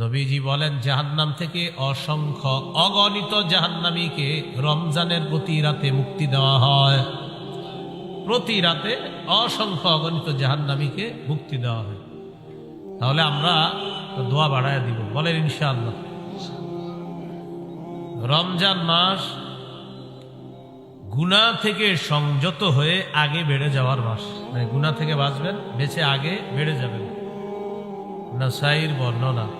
নবীজি বলেন, জাহান্নাম থেকে অসংখ্য অগণিত জাহান্নামীকে রমজানের প্রতি রাতে মুক্তি দেওয়া হয়। প্রতি রাতে অসংখ্য অগণিত জাহান্নামীকে মুক্তি দেওয়া হয়। তাহলে আমরা দোয়া বাড়ায় দিব, বলেন ইনশাআল্লাহ। রমজান মাস গুণা থেকে সংযত হয়ে আগে বেড়ে যাওয়ার মাস। মানে গুণা থেকে বাঁচবেন, বেঁচে আগে বেড়ে যাবেন। নাসাইর বর্ণনা।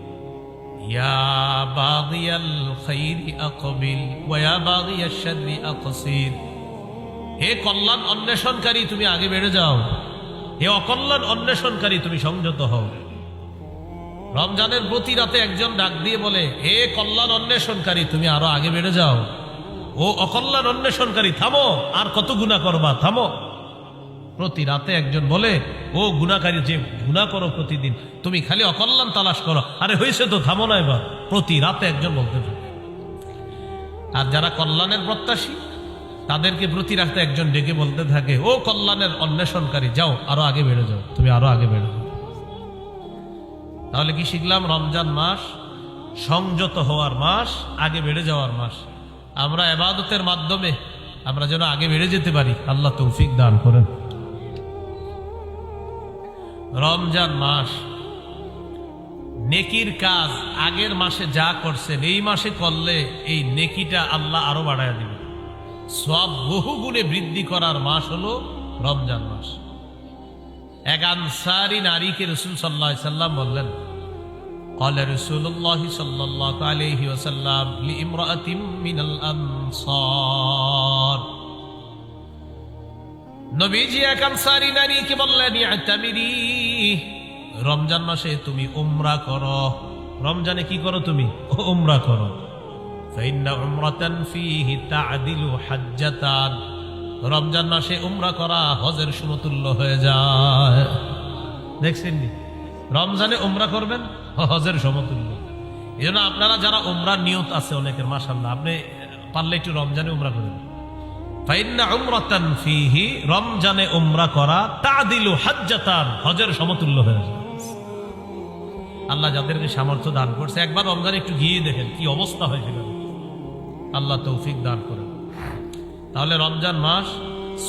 ইয়া বাগিয়াল খাইরি আকবিল ওয়া বাগিয়াশ শাররি আকসির হে কল্যাণ অন্বেষণকারী, তুমি আগে বেড়ে যাও। হে অকল্যাণ অন্বেষণকারী, তুমি সংযত হও। রমজানের প্রতি রাতে একজন ডাক দিয়ে বলে, হে কল্যাণ অন্বেষণকারী, তুমি আরও আগে বেড়ে যাও। ও অকল্যাণ অন্বেষণকারী, থামো, আর কত গুণা করবা, থামো। প্রতি রাতে একজন বলে, ও গুণাকারী, যে গুণা করো প্রতিদিন, তুমি খালি অকল্যাণ তালাশ করো। আরে হয়েছে তো, থামো না এবার। প্রতি রাতে একজন বলতে থাকে। আর যারা কল্যাণের প্রত্যাশী, তাদেরকে প্রতি রাতে একজন ডেকে বলতে থাকে, ও কল্যাণের অন্বেষণকারী, যাও, আরও আগে বেড়ে যাও, তুমি আরও আগে বেড়ে যাও। তাহলে কি শিখলাম? রমজান মাস, সংযত হওয়ার মাস, আগে বেড়ে যাওয়ার মাস। আমরা এবাদতের মাধ্যমে আমরা যেন আগে বেড়ে যেতে পারি। আল্লাহ তৌফিক দান করেন। রমজান মাস নেকির কাজ আগের মাসে যা করছেন এই মাসে করলে এই নেকিটা আল্লাহ আরো বাড়ায় দিবে সব বহু গুণে বৃদ্ধি করার মাস হলো রমজান মাস এক আনসারি নারীকে রসুল সাল্লাহ সাল্লাম বললেন قال رسول الله صلى الله عليه وسلم لامرأة من الأنصار নবীজি এক আনসারি নারীকে বললেন রমজান মাসে তুমি উমরা করো। রমজানে কি করো তুমি? উমরা করো। ফাইন্না উমরাতান ফিহি তাআদিলু রমজান মাসে উমরা করা হজের সমতুল্য হয়ে যায়। দেখছেন রমজানে উমরা করবেন, হজের সমতুল্য। এই আপনারা যারা উমরা নিয়ত আছে অনেকের মাসাল্লাহ আপনি পারলে একটু রমজানে উমরা করবেন রমজানে উমরা করা, তাদিলু হাজ্জাতান, হজের সমতুল্য হয়ে যায়। আল্লাহ যাদেরকে সামর্থ্য দান করছে, একবার রমজানে একটু গিয়ে দেখেন কি অবস্থা হয়েছিল আল্লাহ তৌফিক দান করেন। তাহলে রমজান মাস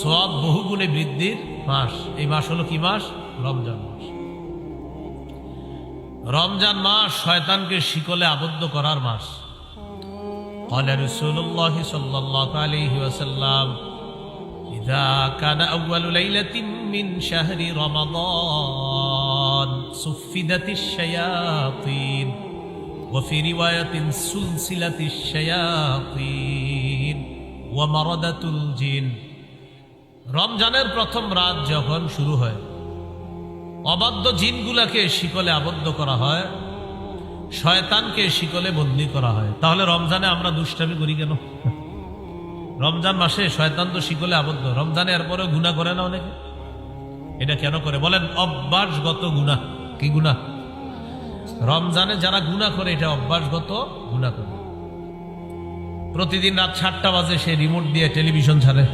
সব বহুগুণে বৃদ্ধির মাস। এই মাস হলো কি মাস? রমজান মাস। রমজান মাস শয়তানকে শিকলে আবদ্ধ করার মাস। قال رسول الله صلى الله عليه وسلم إذا كان أول ليلة من شهر رمضان صفدت الشياطين وفي رواية سلسلة الشياطين ومردة الجن রমজানের প্রথম রাত যখন শুরু হয় অবাধ্য জিনগুলাকে শিকলে আবদ্ধ করা হয় শয়তানকে শিকলে বন্দি করা হয়। তাহলে রমজানে আমরা দুষ্টামি করি কেন? রমজান মাসে শয়তান তো শিকলে আবদ্ধ। রমজানে এরপরেও গুণা করে না অনেকে? এটা কেন করে? বলেন, অভ্যাসগত গুণা কি গুণা রমজানে যারা গুণা করে, এটা অভ্যাসগত গুণা করে। প্রতিদিন রাত সাতটা বাজে সে রিমোট দিয়ে টেলিভিশন ছাড়ে।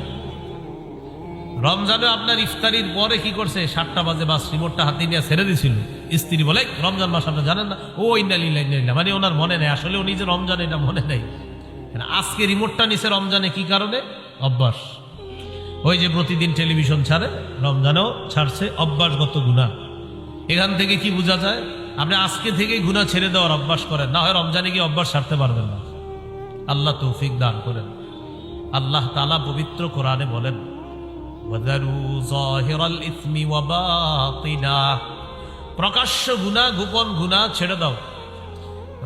রমজানে আপনার ইফতারির পরে কি করছে? সাতটা বাজে বাস রিমোটটা হাতে নিয়ে ছেড়ে দিছিল। স্ত্রী বলে, রমজান মাস আপনার জানেন না? ও ইন্দালিল্লা ইন্দালিল্লা মানে ওনার মনে নেই। আসলে উনি যে রমজান, এটা মনে নেই। আজকে রিমোটটা নিছে রমজানে কি কারণে? অভ্যাস। ওই যে প্রতিদিন টেলিভিশন ছাড়ে, রমজানেও ছাড়ছে। অভ্যাসগত গুণা। এখান থেকে কি বোঝা যায়? আপনি আজকে থেকে গুণা ছেড়ে দেওয়ার অভ্যাস করেন। না হয় রমজানে গিয়ে অভ্যাস ছাড়তে পারবেন না। আল্লাহ তৌফিক দান করেন। আল্লাহ তালা পবিত্র কোরআনে বলেন وذروا ظاهر الإثم وباطنه প্রকাশ্য গুণা গোপন গুণা ছেড়ে দাও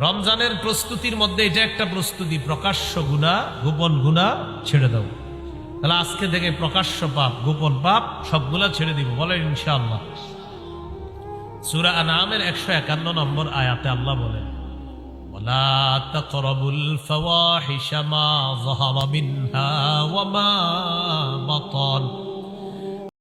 রমজানের প্রস্তুতির মধ্যে এটা একটা প্রস্তুতি প্রকাশ্য গুণা গোপন গুণা ছেড়ে দাও তাহলে আজকে থেকে প্রকাশ্য পাপ গোপন পাপ সবগুলা ছেড়ে দিব বলেন ইনশাআল্লাহ সুরা আনামের একশো একান্ন নম্বর আয়াতে আল্লাহ বলেন ولا تقربوا الفواحش ما ظهر منها وما